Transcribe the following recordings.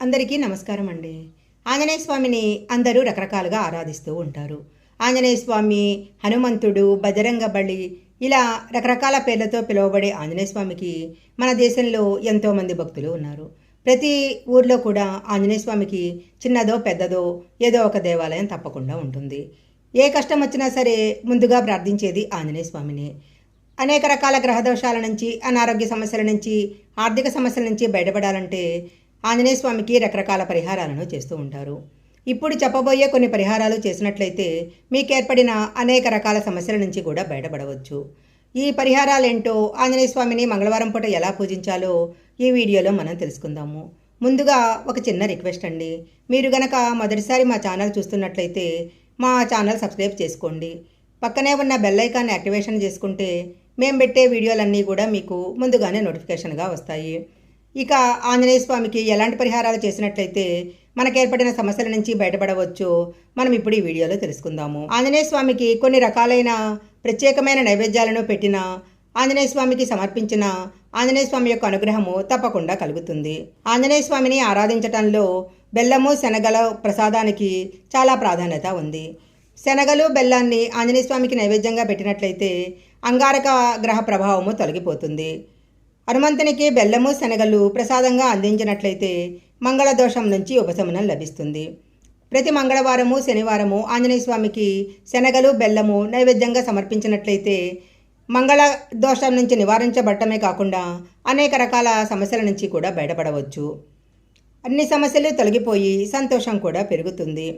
అందరికీ నమస్కారం అండి. ఆంజనేయ స్వామిని అందరూ రకరకాలుగా ఆరాధిస్తూ ఉంటారు. ఆంజనేయ స్వామి హనుమంతుడు బజరంగ బలి ఇలా రకరకాల పేర్లతో పిలువబడే ఆంజనేయ స్వామికి మన దేశంలో ఎంతోమంది భక్తులు ఉన్నారు. ప్రతి ఊర్లో కూడా ఆంజనేయ స్వామికి చిన్నదో పెద్దదో ఏదో ఒక దేవాలయం తప్పకుండా ఉంటుంది. ఏ కష్టం వచ్చినా సరే ముందుగా ప్రార్థించేది ఆంజనేయ స్వామిని. అనేక రకాల గ్రహదోషాల నుంచి అనారోగ్య సమస్యల నుంచి ఆర్థిక సమస్యల నుంచి బయటపడాలంటే ఆంజనేయ స్వామికి రకరకాల పరిహారాలను చేస్తూ ఉంటారు. ఇప్పుడు చెప్పబోయే కొన్ని పరిహారాలు చేసినట్లయితే మీకు ఏర్పడిన అనేక రకాల సమస్యల నుంచి కూడా బయటపడవచ్చు. ఈ పరిహారాలేంటో ఆంజనేయ స్వామిని మంగళవారం పూట ఎలా పూజించాలో ఈ వీడియోలో మనం తెలుసుకుందాము. ముందుగా ఒక చిన్న రిక్వెస్ట్ అండి. మీరు గనక మొదటిసారి మా ఛానల్ చూస్తున్నట్లయితే మా ఛానల్ సబ్స్క్రైబ్ చేసుకోండి. పక్కనే ఉన్న బెల్ ఐకాన్ యాక్టివేషన్ చేసుకుంటే మేము పెట్టే వీడియోలన్నీ కూడా మీకు ముందుగానే నోటిఫికేషన్గా వస్తాయి. ఇక ఆంజనేయ స్వామికి ఎలాంటి పరిహారాలు చేసినట్లయితే మనకు ఏర్పడిన సమస్యల నుంచి బయటపడవచ్చు. మనం ఇప్పుడు ఈ వీడియోలో తెలుసుకుందాము. ఆంజనేయ స్వామికి కొన్ని రకాలైన ప్రత్యేకమైన నైవేద్యాలను పెట్టిన ఆంజనేయ స్వామికి సమర్పించిన ఆంజనేయ స్వామి యొక్క అనుగ్రహము తప్పకుండా కలుగుతుంది. ఆంజనేయ స్వామిని ఆరాధించటంలో బెల్లము శనగల ప్రసాదానికి చాలా ప్రాధాన్యత ఉంది. శనగలు బెల్లాన్ని ఆంజనేయ స్వామికి నైవేద్యంగా పెట్టినట్లయితే అంగారక గ్రహ ప్రభావము తొలగిపోతుంది. హనుమంతునికి బెల్లము శనగలు ప్రసాదంగా అందించినట్లయితే మంగళ దోషం నుంచి ఉపశమనం లభిస్తుంది. ప్రతి మంగళవారము శనివారము ఆంజనేయ స్వామికి శనగలు బెల్లము నైవేద్యంగా సమర్పించినట్లయితే మంగళ దోషం నుంచి నివారించబడటమే కాకుండా అనేక రకాల సమస్యల నుంచి కూడా బయటపడవచ్చు. అన్ని సమస్యలు తొలగిపోయి సంతోషం కూడా పెరుగుతుంది.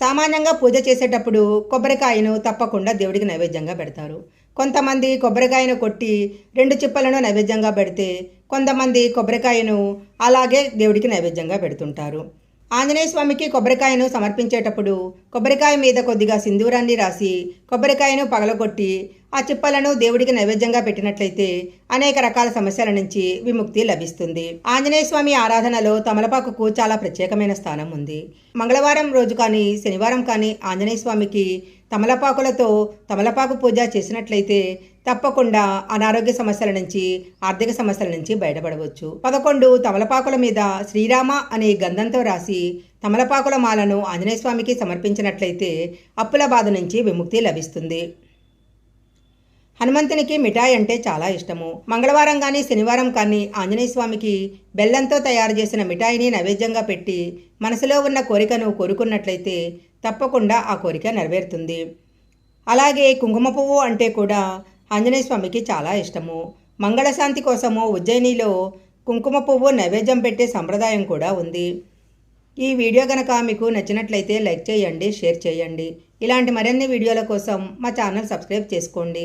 సామాన్యంగా పూజ చేసేటప్పుడు కొబ్బరికాయను తప్పకుండా దేవుడికి నైవేద్యంగా పెడతారు. కొంతమంది కొబ్బరికాయను కొట్టి రెండు చిప్పలను నైవేద్యంగా పెడితే కొంతమంది కొబ్బరికాయను అలాగే దేవుడికి నైవేద్యంగా పెడుతుంటారు. ఆంజనేయ స్వామికి కొబ్బరికాయను సమర్పించేటప్పుడు కొబ్బరికాయ మీద కొద్దిగా సింధూరాన్ని రాసి కొబ్బరికాయను పగలగొట్టి ఆ చిప్పలను దేవుడికి నైవేద్యంగా పెట్టినట్లయితే అనేక రకాల సమస్యల నుంచి విముక్తి లభిస్తుంది. ఆంజనేయ స్వామి ఆరాధనలో తమలపాకుకు చాలా ప్రత్యేకమైన స్థానం ఉంది. మంగళవారం రోజు కానీ శనివారం కానీ ఆంజనేయ స్వామికి తమలపాకులతో తమలపాకు పూజ చేసినట్లయితే తప్పకుండా అనారోగ్య సమస్యల నుంచి ఆర్థిక సమస్యల నుంచి బయటపడవచ్చు. పదకొండు తమలపాకుల మీద శ్రీరామ అనే గంధంతో రాసి తమలపాకుల మాలను ఆంజనేయస్వామికి సమర్పించినట్లయితే అప్పుల బాధ నుంచి విముక్తి లభిస్తుంది. హనుమంతునికి మిఠాయి అంటే చాలా ఇష్టము. మంగళవారం కానీ శనివారం కానీ ఆంజనేయ స్వామికి బెల్లంతో తయారు చేసిన మిఠాయిని నైవేద్యంగా పెట్టి మనసులో ఉన్న కోరికను కోరుకున్నట్లయితే తప్పకుండా ఆ కోరిక నెరవేరుతుంది. అలాగే కుంకుమ పువ్వు అంటే కూడా ఆంజనేయ స్వామికి చాలా ఇష్టము. మంగళశాంతి కోసము ఉజ్జయినిలో కుంకుమ పువ్వు నైవేద్యం పెట్టే సంప్రదాయం కూడా ఉంది. ఈ వీడియో కనుక మీకు నచ్చినట్లయితే లైక్ చేయండి షేర్ చేయండి. ఇలాంటి మరిన్ని వీడియోల కోసం మా ఛానల్ సబ్స్క్రైబ్ చేసుకోండి.